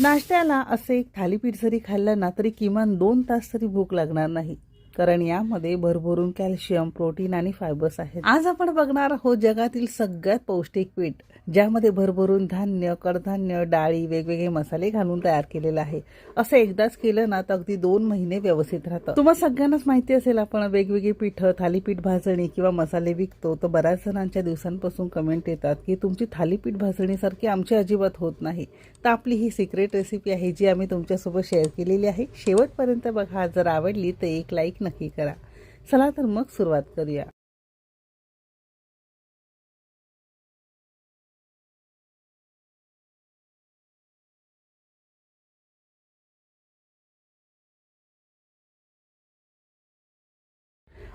नाश्त्याला असे एक थालीपीठ जरी खाल्लं ना तरी किमान दोन तास तरी भूक लागणार नाही. कारण यामध्ये भरभरून कॅल्शियम प्रोटीन आणि फायबर्स आहेत. आज आपण बघणार आहोत जगातील सगळ्यात पौष्टिक पीठ ज्यामध्ये भरभरून धान्य कडधान्य डाळी वेगवेगळे मसाले घालून तयार केलेलं आहे. असं एकदाच केलं ना तर अगदी दोन महिने व्यवस्थित राहतं. तुम्हाला सगळ्यांनाच माहिती असेल आपण वेगवेगळी पिठं थालीपीठ भाजणी किंवा मसाले विकतो तर बऱ्याच जणांच्या दिवसांपासून कमेंट येतात की तुमची थालीपीठ भाजणीसारखी आमची अजिबात होत नाही. तर आपली ही सिक्रेट रेसिपी आहे जी आम्ही तुमच्यासोबत शेअर केलेली आहे. शेवटपर्यंत बघा जर आवडली तर एक लाईक नक्की करा. चला तर मग सुरुवात करूया.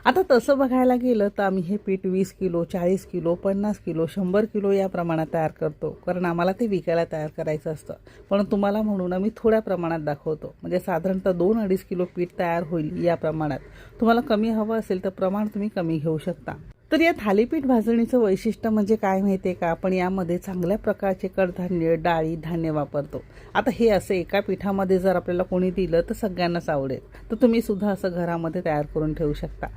आता तसं बघायला गेलं तर आम्ही हे पीठ वीस किलो चाळीस किलो पन्नास किलो शंभर किलो या प्रमाणात तयार करतो. कारण आम्हाला ते विकायला तयार करायचं असतं. पण तुम्हाला म्हणून आम्ही थोड्या प्रमाणात दाखवतो. म्हणजे साधारणतः दोन अडीच किलो पीठ तयार होईल या प्रमाणात. तुम्हाला कमी हवं असेल तर प्रमाण तुम्ही कमी घेऊ शकता. तर या थालीपीठ भाजणीचं वैशिष्ट्य म्हणजे काय माहिती आहे का? आपण यामध्ये चांगल्या प्रकारचे कडधान्य डाळी धान्य वापरतो. आता हे असं एका पिठामध्ये जर आपल्याला कोणी दिलं तर सगळ्यांनाच आवडेल. तर तुम्ही सुद्धा असं घरामध्ये तयार करून ठेवू शकता.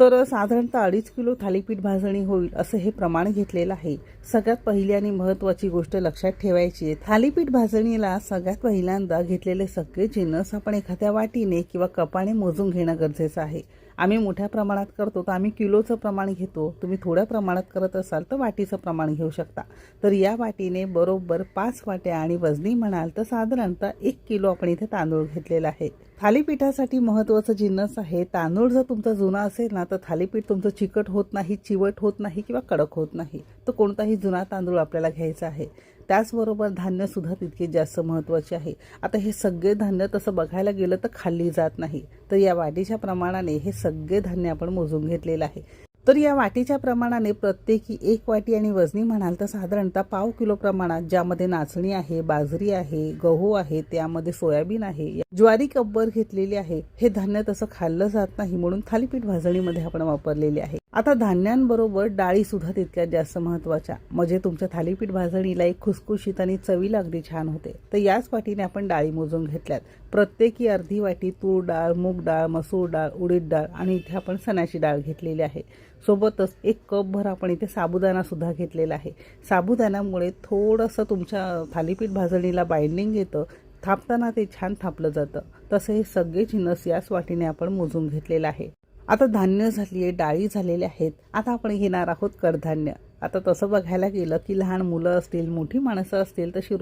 तर साधारणतः अडीच किलो थालीपीठ भाजणी होईल असं हे प्रमाण घेतलेलं आहे. सगळ्यात पहिली आणि महत्वाची गोष्ट लक्षात ठेवायची आहे थालीपीठ भाजणीला सगळ्यात पहिल्यांदा घेतलेले सगळे जिन्नस आपण एखाद्या वाटीने किंवा कपाने मोजून घेणं गरजेचं आहे. आम्ही मोठ्या प्रमाणात करतो तर आम्ही किलोचं प्रमाण घेतो. तुम्ही थोड्या प्रमाणात करत असाल तर वाटीचं प्रमाण घेऊ शकता. तर या वाटीने बरोबर पाच वाट्या आणि वजनी म्हणाल तर साधारणतः एक किलो आपण इथे तांदूळ घेतलेला आहे. थालीपीठासाठी महत्त्वाचं जिन्नस आहे. तांदूळ जर तुमचा जुना असेल ना तर थालीपीठ तुमचं चिकट होत नाही चिवट होत नाही किंवा कडक होत नाही. तर कोणताही जुना तांदूळ आपल्याला घ्यायचा आहे. त्याचबरोबर धान्यसुद्धा तितके जास्त महत्त्वाचे आहे. आता हे सगळे धान्य तसं बघायला गेलं तर खाल्ली जात नाही. तर या वाटीच्या प्रमाणाने हे सगळे धान्य आपण मोजून घेतलेलं आहे. तर या वाटीच्या प्रमाणाने प्रत्येकी एक वाटी आणि वजनी म्हणाल तर साधारणतः पाव किलो प्रमाणात ज्यामध्ये नाचणी आहे बाजरी आहे गहू आहे त्यामध्ये सोयाबीन आहे ज्वारी कब्बर घेतलेली आहे. हे धान्य तसं खाल्लं जात नाही म्हणून थालीपीठ भाजणीमध्ये आपण वापरलेले आहे. आता धान्यांबरोबर डाळी सुद्धा तितक्यात जास्त महत्त्वाच्या म्हणजे तुमच्या थालीपीठ भाजणीला एक खुसखुशीत आणि चवीला अगदी छान होते. तर याच वाटीने आपण डाळी मोजून घेतल्यात. प्रत्येकी अर्धी वाटी तूर डाळ मूग डाळ मसूर डाळ उडीद डाळ आणि इथे आपण सणाची डाळ घेतलेली आहे. सोबतच एक कपभर आपण इथे साबुदाणा सुद्धा घेतलेला आहे. साबुदाण्यामुळे थोडंसं तुमच्या थालीपीठ भाजणीला बाइंडिंग येतं. थापताना ते छान थापलं जातं. तसं हे सगळे जिन्नस याच वाटीने आपण मोजून घेतलेलं आहे. आता धान्य झाली आहे डाळी झालेल्या आहेत. आता आपण घेणार आहोत कडधान्य. आता तसं बघायला गेलं की लहान मुलं असतील मोठी माणसं असतील तशी